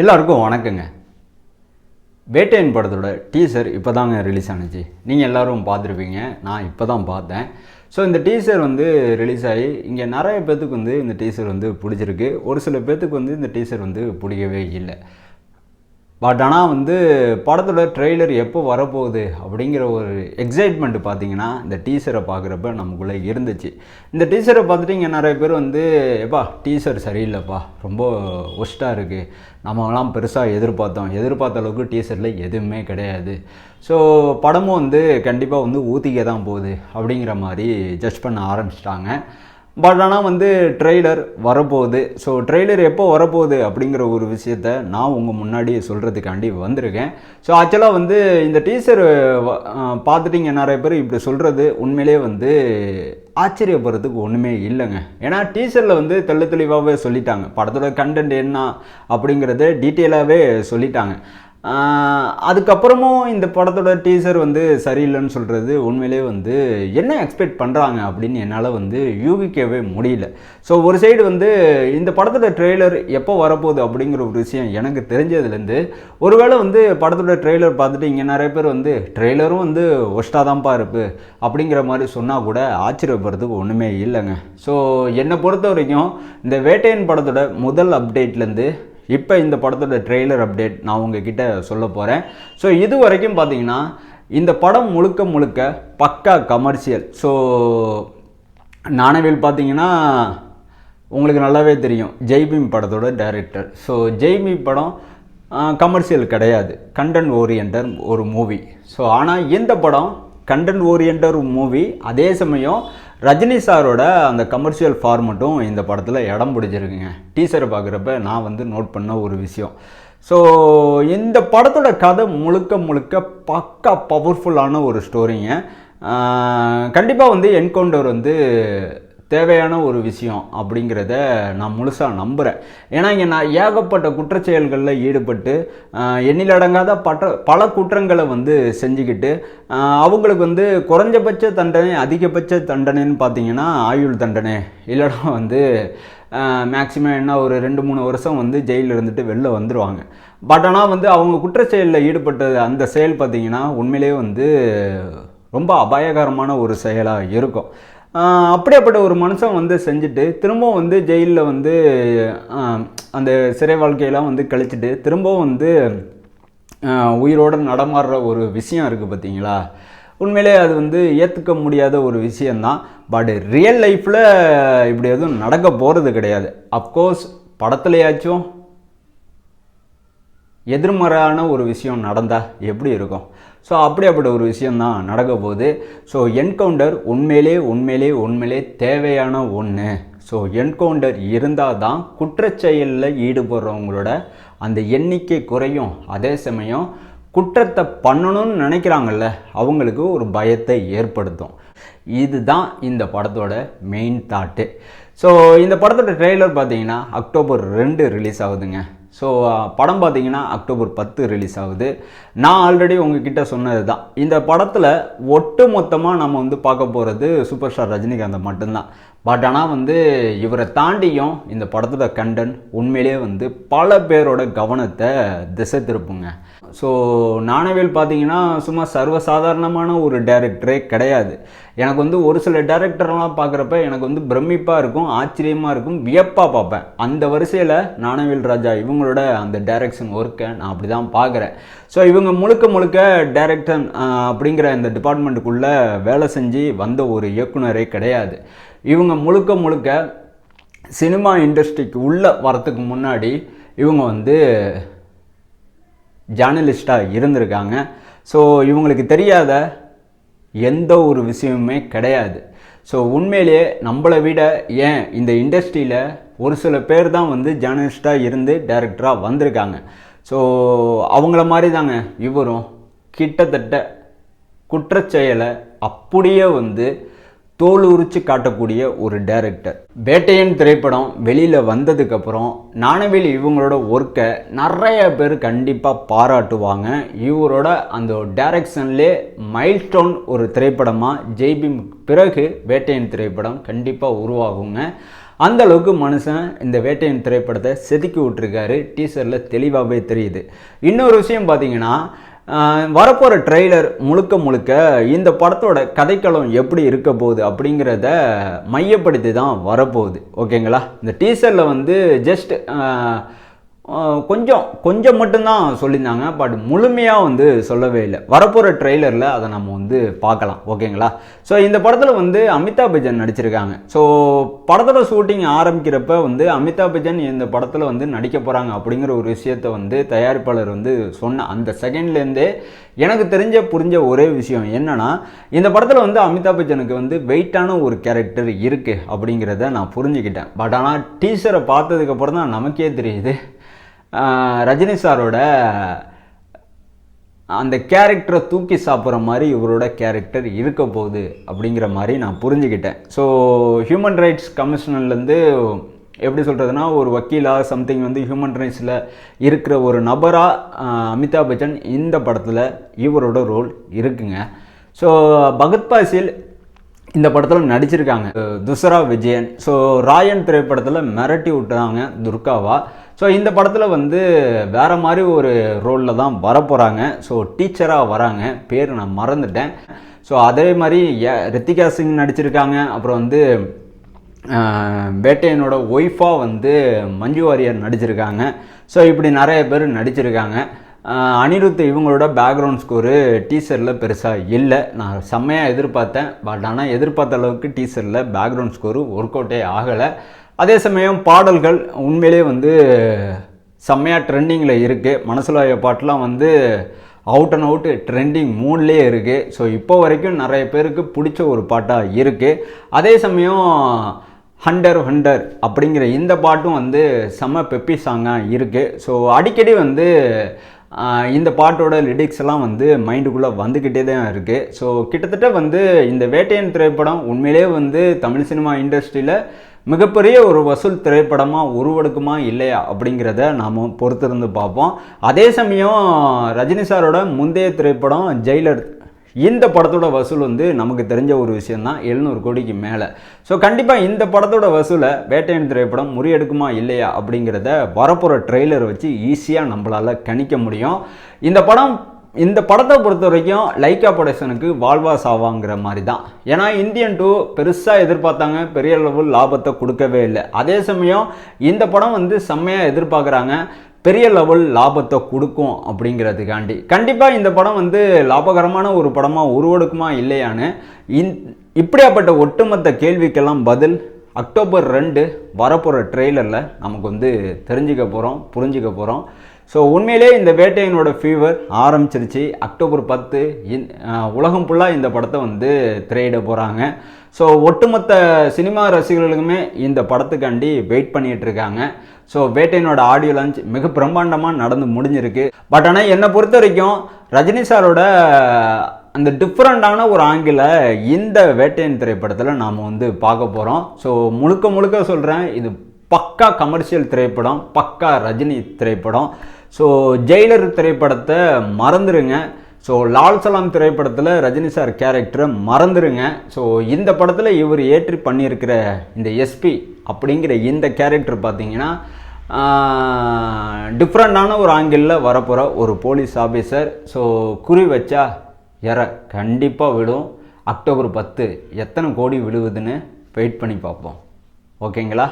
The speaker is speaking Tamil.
எல்லாருக்கும் வணக்கங்க. வேட்டையன் படத்தோட டீசர் இப்போ தாங்க ரிலீஸ் ஆனிச்சு. நீங்கள் எல்லோரும் பார்த்துருப்பீங்க. நான் இப்போ தான் பார்த்தேன். ஸோ இந்த டீசர் வந்து ரிலீஸ் ஆகி இங்கே நிறைய பேர்த்துக்கு வந்து இந்த டீசர் வந்து பிடிச்சிருக்கு. ஒரு சில பேர்த்துக்கு வந்து இந்த டீசர் வந்து பிடிக்கவே இல்லை. பட் ஆனால் வந்து படத்தோட ட்ரெய்லர் எப்போ வரப்போகுது அப்படிங்கிற ஒரு எக்ஸைட்மெண்ட் பார்த்தீங்கன்னா இந்த டீசரை பார்க்குறப்ப நமக்குள்ளே இருந்துச்சு. இந்த டீசரை பார்த்துட்டு இங்கே நிறைய பேர் வந்து எப்பா டீசர் சரியில்லைப்பா ரொம்ப ஒஸ்ட்டாக இருக்குது நம்மலாம் பெருசாக எதிர்பார்த்தோம். எதிர்பார்த்த அளவுக்கு டீசரில் எதுவுமே கிடையாது. ஸோ படமும் வந்து கண்டிப்பாக வந்து ஊற்றிக்க தான் போகுது. அப்படிங்கிற மாதிரி ஜட்ஜ் பண்ண ஆரம்பிச்சிட்டாங்க. பட் ஆனால் வந்து ட்ரெய்லர் வரப்போகுது. ஸோ ட்ரெய்லர் எப்போ வரப்போகுது அப்படிங்கிற ஒரு விஷயத்த நான் உங்கள் முன்னாடி சொல்கிறதுக்காண்டி வந்திருக்கேன். ஸோ ஆக்சுவலாக வந்து இந்த டீசர் பார்த்துட்டிங்க நிறைய பேர் இப்படி சொல்கிறது உண்மையிலே வந்து ஆச்சரியப்படுறதுக்கு ஒன்றுமே இல்லைங்க. ஏன்னா டீசரில் வந்து தெள்ள தெளிவாகவே சொல்லிட்டாங்க. படத்தோட கண்டென்ட் என்ன அப்படிங்கிறத டீட்டெயிலாகவே சொல்லிட்டாங்க. அதுக்கப்புறமும் இந்த படத்தோட டீசர் வந்து சரியில்லைன்னு சொல்கிறது உண்மையிலே வந்து என்ன எக்ஸ்பெக்ட் பண்ணுறாங்க அப்படின்னு என்னால் வந்து யூகிக்கவே முடியல. ஸோ ஒரு சைடு வந்து இந்த படத்தோட ட்ரெய்லர் எப்போ வரப்போகுது அப்படிங்கிற ஒரு விஷயம் எனக்கு தெரிஞ்சதுலேருந்து ஒருவேளை வந்து படத்தோட ட்ரெய்லர் பார்த்துட்டு இங்கே நிறைய பேர் வந்து ட்ரெய்லரும் வந்து ஒஸ்ட்டாக தான்ப்பா இருப்பு அப்படிங்கிற மாதிரி சொன்னால் கூட ஆச்சரியப்படுறதுக்கு ஒன்றுமே இல்லைங்க. ஸோ என்னை பொறுத்த வரைக்கும் இந்த வேட்டையன் படத்தோட முதல் அப்டேட்லேருந்து இப்போ இந்த படத்தோட ட்ரெய்லர் அப்டேட் நான் உங்ககிட்ட சொல்ல போகிறேன் ஸோ இது வரைக்கும் பார்த்தீங்கன்னா இந்த படம் முழுக்க முழுக்க பக்கா கமர்ஷியல் ஸோ நானவேல் பார்த்தீங்கன்னா உங்களுக்கு நல்லாவே தெரியும் ஜெய்பீம் படத்தோட டைரக்டர் ஸோ ஜெய்பீம் படம் கமர்ஷியல் கிடையாது. கண்டென்ட் ஓரியன்டர் ஒரு மூவி ஸோ ஆனால் இந்த படம் கண்டென்ட் ஓரியன்டர் மூவி அதே சமயம் ரஜினி சாரோட அந்த கமர்ஷியல் ஃபார்மட்டும் இந்த படத்தில் இடம் பிடிச்சிருக்குங்க. டீசரை பார்க்குறப்ப நான் வந்து நோட் பண்ண ஒரு விஷயம். ஸோ இந்த படத்தோட கதை முழுக்க முழுக்க பக்கா பவர்ஃபுல்லான ஒரு ஸ்டோரிங்க கண்டிப்பாக வந்து என்கவுண்டர் வந்து தேவையான ஒரு விஷயம் அப்படிங்கிறத நான் முழுசாக நம்புகிறேன் ஏன்னா இங்கே நான் ஏகப்பட்ட குற்றச்செயல்களில் ஈடுபட்டு எண்ணிலடங்காத பட்ட பல குற்றங்களை வந்து செஞ்சுக்கிட்டு அவங்களுக்கு வந்து குறைஞ்சபட்ச தண்டனை அதிகபட்ச தண்டனைன்னு பார்த்தீங்கன்னா ஆயுள் தண்டனை. இல்லைனா வந்து மேக்சிமம் என்ன ஒரு ரெண்டு மூணு வருஷம் வந்து ஜெயிலில் இருந்துட்டு வெளில வந்துடுவாங்க பட் ஆனால் வந்து அவங்க குற்றச்செயலில் ஈடுபட்டது அந்த செயல் பார்த்தீங்கன்னா உண்மையிலேயே வந்து ரொம்ப அபாயகரமான ஒரு செயலாக இருக்கும். அப்படியாப்பட்ட ஒரு மனுஷன் வந்து செஞ்சுட்டு திரும்பவும் வந்து ஜெயிலில் வந்து அந்த சிறை வாழ்க்கையெல்லாம் வந்து கழிச்சிட்டு திரும்பவும் வந்து உயிரோடு உயிரோட நடமாடுற ஒரு விஷயம் இருக்குது பார்த்தீங்களா? உண்மையிலே அது வந்து ஏற்றுக்க முடியாத ஒரு விஷயந்தான் பட் ரியல் லைஃப்பில் இப்படி எதுவும் நடக்க போகிறது கிடையாது. அப்கோர்ஸ் படத்துலையாச்சும் எதிர்மறையான ஒரு விஷயம் நடந்தால் எப்படி இருக்கும்? ஸோ அப்படியாப்பட்ட ஒரு விஷயந்தான் நடக்க போகுது. ஸோ என்கவுண்டர் உண்மையிலே உண்மையிலே உண்மையிலே தேவையான ஒன்று ஸோ என்கவுண்டர் இருந்தால் தான் குற்றச்செயலில் ஈடுபடுறவங்களோட அந்த எண்ணிக்கை குறையும். அதே சமயம் குற்றத்தை பண்ணணும்னு நினைக்கிறாங்கல்ல அவங்களுக்கு ஒரு பயத்தை ஏற்படுத்தும். இதுதான் இந்த படத்தோட மெயின் தாட்டு ஸோ இந்த படத்தோட ட்ரெய்லர் பார்த்தீங்கன்னா அக்டோபர் ரெண்டு ரிலீஸ் ஆகுதுங்க. ஸோ uh, படம் பார்த்தீங்கன்னா அக்டோபர் பத்து ரிலீஸ் ஆகுது. நான் ஆல்ரெடி உங்ககிட்ட சொன்னது தான் இந்த படத்தில் ஒட்டு மொத்தமாக நம்ம வந்து பார்க்க போகிறது சூப்பர் ஸ்டார் ரஜினிகாந்த் மட்டும்தான். பட் ஆனால் வந்து இவரை தாண்டியும் இந்த படத்தோட கண்டன் உண்மையிலேயே வந்து பல பேரோட கவனத்தை திசை திருப்புங்க. ஸோ நாணவேல் பார்த்தீங்கன்னா சும்மா சர்வசாதாரணமான ஒரு டேரக்டரே கிடையாது. எனக்கு வந்து ஒரு சில டேரக்டர்லாம் பார்க்குறப்ப எனக்கு வந்து பிரமிப்பாக இருக்கும் ஆச்சரியமாக இருக்கும் வியப்பாக பார்ப்பேன். அந்த வரிசையில் நாணவேல் ராஜா இவங்களோட அந்த டைரக்ஷன் ஒர்க்கை நான் அப்படி தான் பார்க்குறேன். ஸோ இவங்க முழுக்க முழுக்க டைரக்டர் அப்படிங்கிற இந்த டிபார்ட்மெண்ட்டுக்குள்ளே வேலை செஞ்சு வந்த ஒரு இயக்குனரே கிடையாது. இவங்க முழுக்க முழுக்க சினிமா இண்டஸ்ட்ரிக்கு உள்ளே வரத்துக்கு முன்னாடி இவங்க வந்து ஜேர்னலிஸ்டாக இருந்திருக்காங்க. ஸோ இவங்களுக்கு தெரியாத எந்த ஒரு விஷயமுமே கிடையாது. ஸோ உண்மையிலேயே நம்மளை விட ஏன் இந்த இண்டஸ்ட்ரியில் ஒரு சில பேர் தான் வந்து ஜேர்னலிஸ்ட்டாக இருந்து டைரக்டராக வந்திருக்காங்க. ஸோ அவங்கள மாதிரி தாங்க இவரும் கிட்டத்தட்ட குற்றச்செயலை அப்படியே வந்து தோல் உரிச்சு காட்டக்கூடிய ஒரு டைரக்டர் வேட்டையன் திரைப்படம் வெளியில் வந்ததுக்கப்புறம் நாணவேலி இவங்களோட ஒர்க்கை நிறைய பேர் கண்டிப்பாக பாராட்டுவாங்க. இவரோட அந்த டைரக்ஷன்லே மைல்ஸ்டோன் ஒரு திரைப்படமாக ஜெய்பி பிறகு வேட்டையன் திரைப்படம் கண்டிப்பாக உருவாகுங்க. அந்த அளவுக்கு மனுஷன் இந்த வேட்டையன் திரைப்படத்தை செதுக்கி விட்டுருக்காரு. டீசரில் தெளிவாகவே தெரியுது. இன்னொரு விஷயம் பார்த்தீங்கன்னா வரப்போகிற ட்ரெய்லர் முழுக்க முழுக்க இந்த படத்தோட கதைக்களம் எப்படி இருக்க போகுது அப்படிங்கிறத மையப்படுத்தி தான் வரப்போகுது. ஓகேங்களா? இந்த டீசரில் வந்து ஜஸ்ட் கொஞ்சம் கொஞ்சம் மட்டும்தான் சொல்லியிருந்தாங்க பட் முழுமையாக வந்து சொல்லவே இல்லை. வரப்போகிற ட்ரெய்லரில் அதை நம்ம வந்து பார்க்கலாம் ஓகேங்களா? ஸோ இந்த படத்தில் வந்து அமிதாப் பச்சன் நடிச்சிருக்காங்க. ஸோ படத்தோட ஷூட்டிங் ஆரம்பிக்கிறப்ப வந்து அமிதாப் பச்சன் இந்த படத்தில் வந்து நடிக்க போகிறாங்க அப்படிங்கிற ஒரு விஷயத்தை வந்து தயாரிப்பாளர் வந்து சொன்ன அந்த செகண்ட்லேருந்தே எனக்கு தெரிஞ்ச புரிஞ்ச ஒரே விஷயம் என்னென்னா இந்த படத்தில் வந்து அமிதாப் பச்சனுக்கு வந்து வெயிட்டான ஒரு கேரக்டர் இருக்குது அப்படிங்கிறத நான் புரிஞ்சுக்கிட்டேன். பட் ஆனால் டீச்சரை பார்த்ததுக்கப்புறம் தான் நமக்கே தெரியுது. ரஜினி சாரோட அந்த கேரக்டரை தூக்கி சாப்பிட்ற மாதிரி இவரோட கேரக்டர் இருக்க போகுது அப்படிங்கிற மாதிரி நான் புரிஞ்சுக்கிட்டேன். ஸோ ஹியூமன் ரைட்ஸ் கமிஷனர்லேருந்து எப்படி சொல்கிறதுனா ஒரு வக்கீலாக சம்திங் வந்து ஹியூமன் ரைட்ஸில் இருக்கிற ஒரு நபராக அமிதாப் பச்சன் இந்த படத்தில் இவரோட ரோல் இருக்குங்க. ஸோ பகத் பாசில் இந்த படத்தில் நடிச்சிருக்காங்க. துசரா விஜயன். ஸோ ராயன் திரைப்படத்தில் மிரட்டி விட்டுறாங்க துர்காவா. ஸோ இந்த படத்தில் வந்து வேறு மாதிரி ஒரு ரோலில் தான் வரப்போகிறாங்க ஸோ டீச்சராக வராங்க. பேர் நான் மறந்துட்டேன். ஸோ அதே மாதிரி ரித்திகா சிங் நடிச்சிருக்காங்க. அப்புறம் வந்து வேட்டையனோட ஒய்ஃபாக வந்து மஞ்சு வாரியர் நடிச்சிருக்காங்க. ஸோ இப்படி நிறைய பேர் நடிச்சிருக்காங்க. அனிருத் இவங்களோட பேக்ரவுண்ட் ஸ்கோரு டீசரில் பெருசாக இல்லை. நான் செம்மையாக எதிர்பார்த்தேன். பட் ஆனால் எதிர்பார்த்த அளவுக்கு டீசரில் பேக்ரவுண்ட் ஸ்கோரு ஒர்க் அவுட்டே ஆகலை. அதே சமயம் பாடல்கள் உண்மையிலே வந்து செம்மையாக ட்ரெண்டிங்கில் இருக்குது மனசுலாய பாட்டெலாம் வந்து அவுட் அண்ட் அவுட்டு ட்ரெண்டிங் மூட்லேயே இருக்குது ஸோ இப்போ வரைக்கும் நிறைய பேருக்கு பிடிச்ச ஒரு பாட்டாக இருக்குது அதே சமயம் ஹண்டர் ஹண்டர் அப்படிங்கிற இந்த பாட்டும் வந்து செம்ம பெப்பி சாங்காக இருக்குது ஸோ அடிக்கடி வந்து இந்த பாட்டோட லிரிக்ஸ் எல்லாம் வந்து மைண்டுக்குள்ளே வந்துக்கிட்டே தான் இருக்குது ஸோ கிட்டத்தட்ட வந்து இந்த வேட்டையன் திரைப்படம் உண்மையிலே வந்து தமிழ் சினிமா இண்டஸ்ட்ரியில் மிகப்பெரிய ஒரு வசூல் திரைப்படமாக உருவெடுக்குமா இல்லையா அப்படிங்கிறத நாம் பொறுத்திருந்து பார்ப்போம். அதே சமயம் ரஜினி சாரோட முந்தைய திரைப்படம் ஜெயிலர் இந்த படத்தோட வசூல் வந்து நமக்கு தெரிஞ்ச ஒரு விஷயந்தான் எழுநூறு கோடிக்கு மேலே. ஸோ கண்டிப்பாக இந்த படத்தோட வசூலை வேட்டையன் திரைப்படம் முறியெடுக்குமா இல்லையா அப்படிங்கிறத வரப்போகிற ட்ரெய்லர் வச்சு ஈஸியாக நம்மளால் கணிக்க முடியும். இந்த படம் இந்த படத்தை பொறுத்த வரைக்கும் லைக்கா ப்ரொடக்ஷனுக்கு வாழ்வா சாவாங்கிற மாதிரி தான் ஏன்னா இந்தியன் டூ பெருசாக எதிர்பார்த்தாங்க பெரிய லெவல் லாபத்தை கொடுக்கவே இல்லை. அதே சமயம் இந்த படம் வந்து செம்மையாக எதிர்பார்க்குறாங்க பெரிய லெவல் லாபத்தை கொடுக்கும் அப்படிங்கிறதுக்காண்டி. கண்டிப்பாக இந்த படம் வந்து லாபகரமான ஒரு படமாக உருவெடுக்குமா இல்லையான்னு இந் இப்படியாப்பட்ட ஒட்டுமொத்த கேள்விக்கெல்லாம் பதில் அக்டோபர் ரெண்டு வரப்போகிற ட்ரெய்லரில் நமக்கு வந்து தெரிஞ்சுக்க போகிறோம் புரிஞ்சுக்க போகிறோம் ஸோ உண்மையிலே இந்த வேட்டையனோட ஃபீவர் ஆரம்பிச்சிருச்சு. அக்டோபர் பத்து இந் உலகம் ஃபுல்லாக இந்த படத்தை வந்து திரையிட போகிறாங்க ஸோ ஒட்டுமொத்த சினிமா ரசிகர்களுக்குமே இந்த படத்துக்காண்டி வெயிட் பண்ணிகிட்டு இருக்காங்க. ஸோ வேட்டையனோட ஆடியோ லான்ச் மிக பிரம்மாண்டமாக நடந்து முடிஞ்சிருக்கு. பட் ஆனால் என்னை பொறுத்த வரைக்கும் ரஜினி சாரோட அந்த டிஃப்ரெண்டான ஒரு ஆங்கில இந்த வேட்டையன் திரைப்படத்தில் நாம் வந்து பார்க்க போகிறோம் ஸோ முழுக்க முழுக்க சொல்கிறேன் இது பக்கா கமர்ஷியல் திரைப்படம் பக்கா ரஜினி திரைப்படம். ஸோ ஜெயிலர் திரைப்படத்தை மறந்துடுங்க ஸோ லால் சலாம் திரைப்படத்தில் ரஜினி சார் கேரக்டரை மறந்துடுங்க ஸோ இந்த படத்தில் இவர் ஏற்றி பண்ணியிருக்கிற இந்த எஸ்பி அப்படிங்கிற இந்த கேரக்டர் பார்த்தீங்கன்னா டிஃப்ரெண்டான ஒரு ஆங்கிளில் வரப்போகிற ஒரு போலீஸ் ஆஃபீஸர் ஸோ குறி வச்சா எற கண்டிப்பாக விடும். அக்டோபர் பத்து எத்தனை கோடி விழுவுதுன்னு வெயிட் பண்ணி பார்ப்போம். ஓகேங்களா